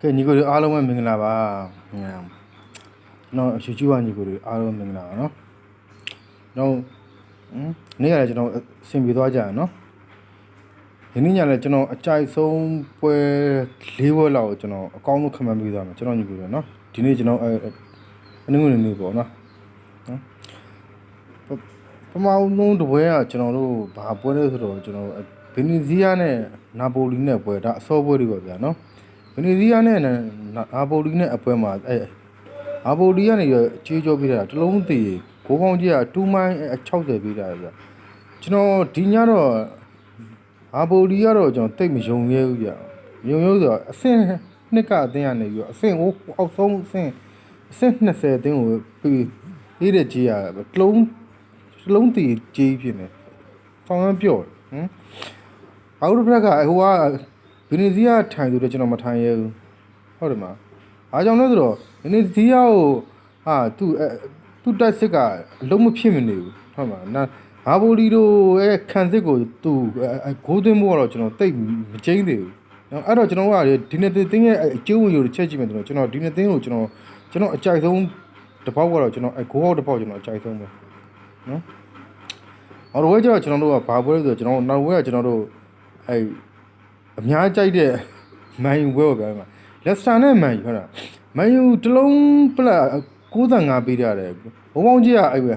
ကဲညီကိုတွေအားလုံးပဲမင်္ဂလာပါဟမ်ကျွန်တော်ရှူချူဝညီကိုတွေအားလုံးမင်္ဂလာပါနော်တော့ဟမ်နေ့ကလည်းကျွန်တော်အဆင်ပြေသွားကြရနော်ဒီနေ့ညလည်းကျွန်တော်အကြိုက်ဆုံးပွဲ၄ပွဲလောက်ကိုကျွန်တော်အကောင်းဆုံးခံမှန်းပြီးသွားမှာကျွန်တော်ညီကိုတွေနော်ဒီနေ့ကျွန်တော်အဲအနည်းငယ်နေပေါ့နော်နော်ပမာဦးလုံးတစ်ပွဲကကျွန်တော်တို့ဘာပွဲလဲဆိုတော့ကျွန်တော်ဗီနီဇီးယားနဲ့နာပိုလီနဲ့ပွဲဒါအစောပွဲတွေပါဗျာနော် ဗနီဇီးယားနဲ့အာပိုလီနဲ့အပွဲမှာအဲအာပိုလီကနေကြေးကြောပေးတာတလုံးတည်ကိုပေါင်းကြီးက2မိုင်း60ပေးတာဗျကျွန်တော်ဒီညတော့အာပိုလီကတော့ကျွန်တော်တိတ်မယုံရဲဘူးဗျယုံရဲဆိုတော့အဆင့်နှစ်ကအတင်းကနေပြီးတော့အဆင့်ဟိုအောက်ဆုံးအဆင့်အဆင့်20အတင်းကိုပြီးရေးတဲ့ကြေးရတလုံးတလုံးတည်ကြေးဖြစ်နေဆောင်းရမ်းပြော့ဟမ်အောက်တစ်ဖက်ကဟိုက ဗီနီဇီးယားထိုင်သူတော့ကျွန်တော်မထိုင်ရဘူးဟုတ်တယ်မအားကြောင့်လဲဆိုတော့ဗီနီဇီးယားကိုဟာသူ့အဲသူ့တက်စစ်ကအလုံးမဖြစ်မနေဘူးဟုတ်မှာနာဟာဘိုလီတို့ရဲ့ခံစစ်ကိုသူဂိုးသွင်းဖို့ကတော့ကျွန်တော်တိတ်မကျင်းသေးဘူးနော်အဲ့တော့ကျွန်တော်ကဒီနေ့တင်းရဲ့အကျိုးဝင်ကိုချက်ကြည့်မယ်ဆိုတော့ကျွန်တော်ဒီနေ့တင်းကိုကျွန်တော်ကျွန်တော်အကြိုက်ဆုံးတစ်ပေါက်ကတော့ကျွန်တော်အဂိုးဟောက်တစ်ပေါက်ကျွန်တော်အကြိုက်ဆုံးပဲနော်အော်တော့ဝဲကျတော့ကျွန်တော်တို့ကဘာပွဲလဲဆိုတော့ကျွန်တော်နောက်ဝဲကကျွန်တော်တို့အဲ အများကြိုက်တဲ့မန်ယူဘဲကိုပြောမှာလက်စတာနဲ့မန်ယူဟုတ်လားမန်ယူတစ်လုံးပလက်95ပေးရတယ်ဘုံပေါင်းကြီးကအဲ့ပဲ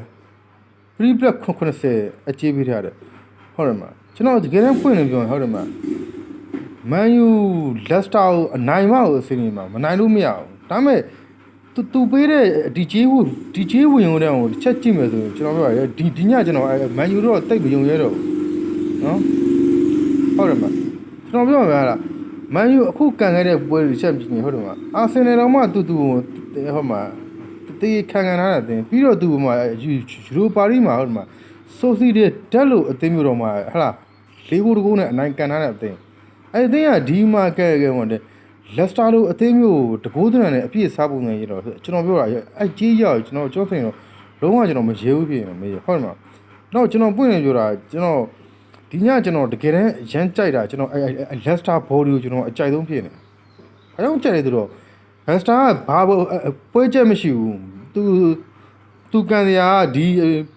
3ပလက်80အကြေးပေးရတယ်ဟုတ်တယ်မကျွန်တော်တကယ်တမ်းဖွင့်နေပြောဟုတ်တယ်မမန်ယူလက်စတာကိုအနိုင်မကိုအစီအစဉ်မှာမနိုင်လို့မရဘူးဒါပေမဲ့သူသူပေးတဲ့ဒီဂျေးဝဒီဂျေးဝင်ရုံတဲ့ဟိုတစ်ချက်ကြည့်မယ်ဆိုရင်ကျွန်တော်ပြောရဒီဒီညကျွန်တော်မန်ယူတော့တိတ်မယုံရဲတော့ဘူးနော်ဟုတ်တယ်မ ကျွန်တော်ပြောမှာလားမန်ယူအခုကန်ခဲ့တဲ့ပွဲတွေချက်ပြင်းဟုတ်တယ်မအာဆင်နယ်တော့မှတူတူဟုတ်မှာတေးခံခံထားတာတင်ပြီးတော့သူ့မှာယူရိုပါရီမှာဟုတ်တယ်မဆိုစီတဲ့တက်လို့အသိမျိုးတော့မှဟလာလေးဘူးတကူနဲ့အနိုင်ကန်ထားတဲ့အသိအဲ့ဒီကဒီမှာကဲကဲဝင်တယ်လက်စတာလိုအသိမျိုးတကူးတန်နဲ့အပြည့်စားပုံနဲ့ရတော့ကျွန်တော်ပြောတာအဲ့ကြီးရောက်ကျွန်တော်ကြောက်ဆိုင်တော့လုံးဝကျွန်တော်မရေဘူးပြင်မေးဟုတ်တယ်မတော့ကျွန်တော်ပွင့်နေပြောတာကျွန်တော် ဒီညကျွန်တော်တကယ်တမ်းရမ်းကြိုက်တာကျွန်တော်အဲလက်စတာဘော်ဒီကိုကျွန်တော်အကြိုက်ဆုံးဖြစ်နေ။ဘာကြောင့်ကြိုက်လဲဆိုတော့လက်စတာကဘာပွဲချက်မရှိဘူး။ तू तू ကန်စရာဒီ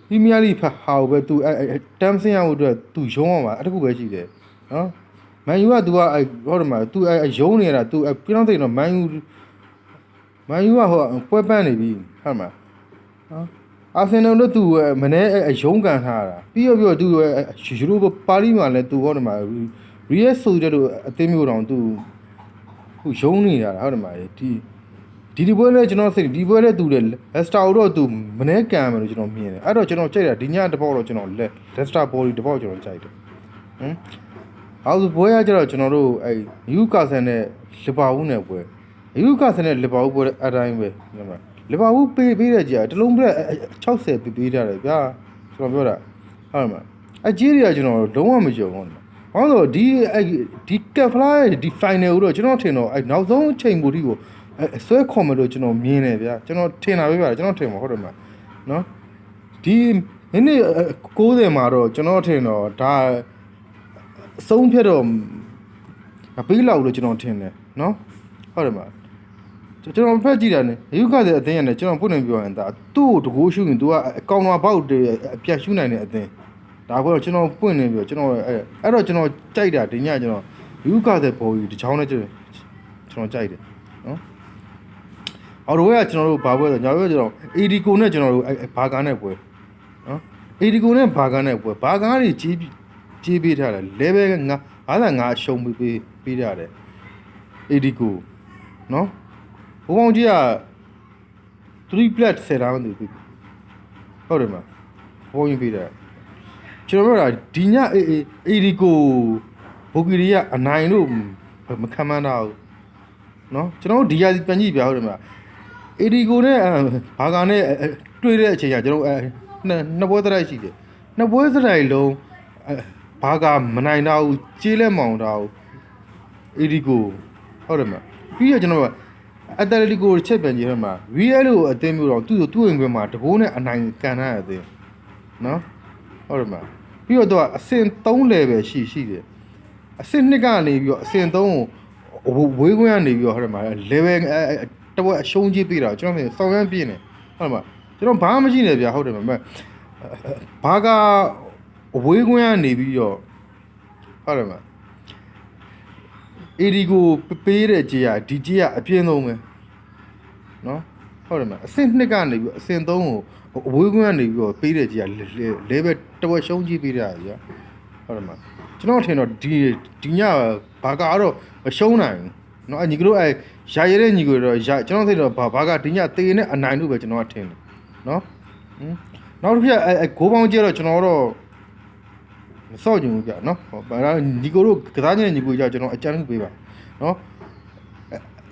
ပရီးမီးယားလိဖတ်ဟာပဲ तू အဲတမ်ဆင်ရဖို့အတွက် तू ရုံးအောင်ပါအဲ့တခုပဲရှိတယ်နော်။မန်ယူက तू ကအဲဟုတ်တယ်မလား तू အဲရုံးနေတာ तू အဲပြောင်းသိတော့မန်ယူမန်ယူကဟိုပွဲပန်းနေပြီဟုတ်မှာနော် အာဆင်နယ်တို့သူမနေ့အယုံကန်ထားတာပြီးတော့ပြီးတော့သူယူရိုပါရီမှာလည်းသူဟောတယ်မှာရီယက်ဆိုတဲ့တို့အသင်းမျိုးတောင်သူခုယုံနေတာဟုတ်တယ်မှာဒီဒီဒီပွဲလဲကျွန်တော်စိတ်ဒီပွဲလဲသူတယ်လက်စတာတော့သူမနေ့ကန်မယ်လို့ကျွန်တော်မြင်တယ်အဲ့တော့ကျွန်တော်ကြိုက်တာဒီညတစ်ပေါက်တော့ကျွန်တော်လက်လက်စတာဘော်ဒီတစ်ပေါက်ကျွန်တော်ကြိုက်တယ်ဟမ်အောက်ပွဲကကျတော့ကျွန်တော်တို့အဲယူကာဆန်နဲ့လီဗာပူးနဲ့ပွဲယူကာဆန်နဲ့လီဗာပူးပွဲအတိုင်းပဲဒီမှာ လီဗာပူးပေးပေးတဲ့ကြာတလုံးပြက်60ပေးပေးထားတယ်ဗျာကျွန်တော်ပြောတာဟုတ်မှာအကြီးတွေကကျွန်တော်လုံးဝမယုံဘူးဘာလို့လဲဒီဒီကက်ဖလာဒီ final ကိုတော့ကျွန်တော်ထင်တော့အဲနောက်ဆုံးအချိန်မူဒီကိုအဲဆွဲခေါ်မယ်လို့ကျွန်တော်မြင်တယ်ဗျာကျွန်တော်ထင်တာပဲဗျာကျွန်တော်ထင်မှာဟုတ်တယ်မှာနော်ဒီမိနစ်60မှာတော့ကျွန်တော်ထင်တော့ဒါအဆုံးဖြတ်တော့မပေးလောက်လို့ကျွန်တော်ထင်တယ်နော်ဟုတ်တယ်မှာ ကျွန်တော်ဖက်ကြည့်တာနဲ့ယူကတဲ့အသင်းရတယ်ကျွန်တော်ပုတ်နေပြောရင်ဒါသူ့ကိုတကိုးရှုရင် तू ကအကောင်တော်ဘောက်တွေအပြတ်ရှုနိုင်တဲ့အသင်းဒါကတော့ကျွန်တော်ပွင့်နေပြောကျွန်တော်အဲ့အဲ့တော့ကျွန်တော်ကြိုက်တာဒီညကျွန်တော်ယူကတဲ့ဘော်ကြီးဒီချောင်းနဲ့ကျွန်တော်ကျွန်တော်ကြိုက်တယ်နော်အော်တော့ကကျွန်တော်တို့ဘာပွဲဆိုညာဘက်ကျွန်တော် AD ကိုနဲ့ကျွန်တော်တို့ဘာကားနဲ့ပွဲနော် AD ကိုနဲ့ဘာကားနဲ့ပွဲဘာကားတွေကြီးကြီးပေးထားတယ် level က55အရှုံးပေးပေးပေးထားတယ် AD ကိုနော် ဘုံပေါင်းကြီးက3 plat ဆယ်တာမသိဘူးဟုတ်တယ်မဘုံကြီးပေးတယ်ကျွန်တော်ပြောတာဒီညအေးအေး AD ကိုဘိုကီရီကအနိုင်လို့မခံမှန်းတာဘူးနော်ကျွန်တော်တို့ဒီရစီပြန်ကြည့်ပြဟုတ်တယ်မလား AD ကိုနဲ့ဘာကာနဲ့တွေ့တဲ့အချိန်ကကျွန်တော်အဲနှစ်ပွဲသရိုက်ရှိတယ်နှစ်ပွဲသရိုက်လုံးဘာကာမနိုင်တော့ဘူးကြေးလက်မောင်တော့ AD ကိုဟုတ်တယ်မပြီးတော့ကျွန်တော်က အတလက်တီကိုချက်ပြန်ကြည့်ရမှာ VL ကိုအသင်းမျိုးတော့သူ့သူ့ဝင်ခွင့်မှာတကိုးနဲ့အနိုင်ကန်ထားရတယ်နော်ဟုတ်တယ်မပြီးတော့သူကအဆင့်3 level ရှိရှိတယ်အဆင့်2ကနေပြီးတော့အဆင့်3ကိုဝေးခွင့်ကနေပြီးတော့ဟုတ်တယ်မှာ level တဝက်အရှုံးကြီးပေးတာကျွန်တော်ဆောင်းရမ်းပြင်းနေဟုတ်တယ်မှာကျွန်တော်ဘာမှမရှိနေဗျာဟုတ်တယ်မှာဘာကအဝေးခွင့်ကနေပြီးတော့ဟုတ်တယ်မှာ အေဒီကိုပေးတဲ့ကြေးကဒီကြေးကအပြင်းဆုံးပဲနော်ဟုတ်တယ်မအဆင့်2ကနေပြီးအဆင့်3ကိုအဝေးကွင်းကနေပြီးတော့ပေးတဲ့ကြေးကလဲပဲတဝက်ရှုံးကြီးပေးတာကြီးဟုတ်တယ်မကျွန်တော်ထင်တော့ဒီဒီညဘာကတော့မရှုံးနိုင်ဘူးနော်အညီကတို့အဲရာရတဲ့ညီကိုတော့ရာကျွန်တော်သိတော့ဘာဘာကဒီညတေနဲ့အနိုင်လို့ပဲကျွန်တော်ကထင်တယ်နော်ဟင်နောက်တစ်ခါအဲအဲဂိုးပေါင်းကျတော့ကျွန်တော်တော့ မစော့ကြဘူးဗျနော်ဟောဘာလဲညီကိုတို့ကစားနေတဲ့ညီကိုကြောင့်ကျွန်တော်အကြံလုပ်ပေးပါနော်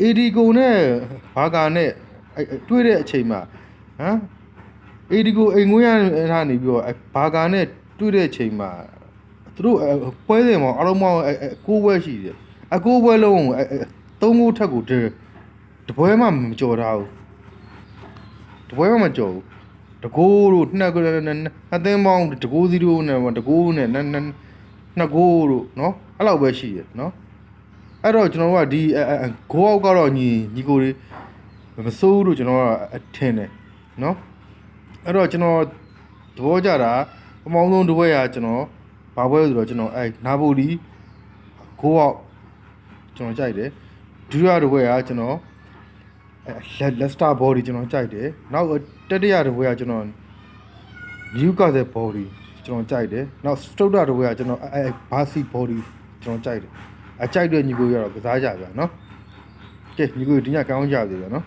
အေဒီကိုနဲ့ဘာကာနဲ့အဲ့အဲ့တွေ့တဲ့အချိန်မှာဟမ်အေဒီကိုအိမ်ငွေးရထားနေပြီးတော့အဲ့ဘာကာနဲ့တွေ့တဲ့အချိန်မှာသူတို့အဲ့ပွဲစဉ်မှာအလုံးမောင်းအဲ့အဲ့ကိုးပွဲရှိတယ်အကိုးပွဲလုံးကိုအဲ့အဲ့သုံးခုထက်ကိုတတပွဲမှမကြော်ထားဘူးတပွဲမှမကြော်ဘူး တကိုးတို့နှစ်ကနှစ်သိန်းပေါင်းတကိုးစီတို့နဲ့တကိုးနဲ့နှစ်နှစ်နှစ်ကိုးတို့နော်အဲ့လောက်ပဲရှိရနော်အဲ့တော့ကျွန်တော်တို့ကဒီဂိုးအောက်ကတော့ညီညီကိုတွေမစိုးဘူးလို့ကျွန်တော်ကအထင်တယ်နော်အဲ့တော့ကျွန်တော်သဘောကြတာအမောင်းဆုံးတစ်ဘက်ရကျွန်တော်ဘာပွဲဆိုတော့ကျွန်တော်အဲ့နာပိုလီဂိုးအောက်ကျွန်တော်ကြိုက်တယ်ဒုတိယတစ်ဘက်ကကျွန်တော်အဲ လက်စတာဘော်ဒီကျွန်တော်ကြိုက်တယ်နောက်တတိယတစ်ပွဲကကျွန်တော်နျူကာဆယ်ဘော်ဒီကျွန်တော်ကြိုက်တယ်နောက်စတုတ်တာတစ်ပွဲကကျွန်တော်အဲဘာစီဘော်ဒီကျွန်တော်ကြိုက်တယ်အကြိုက်တဲ့ညီကိုရတော့ကစားကြဗျာနော်ကဲညီကိုဒီညကောင်းကြပြီဗျာနော်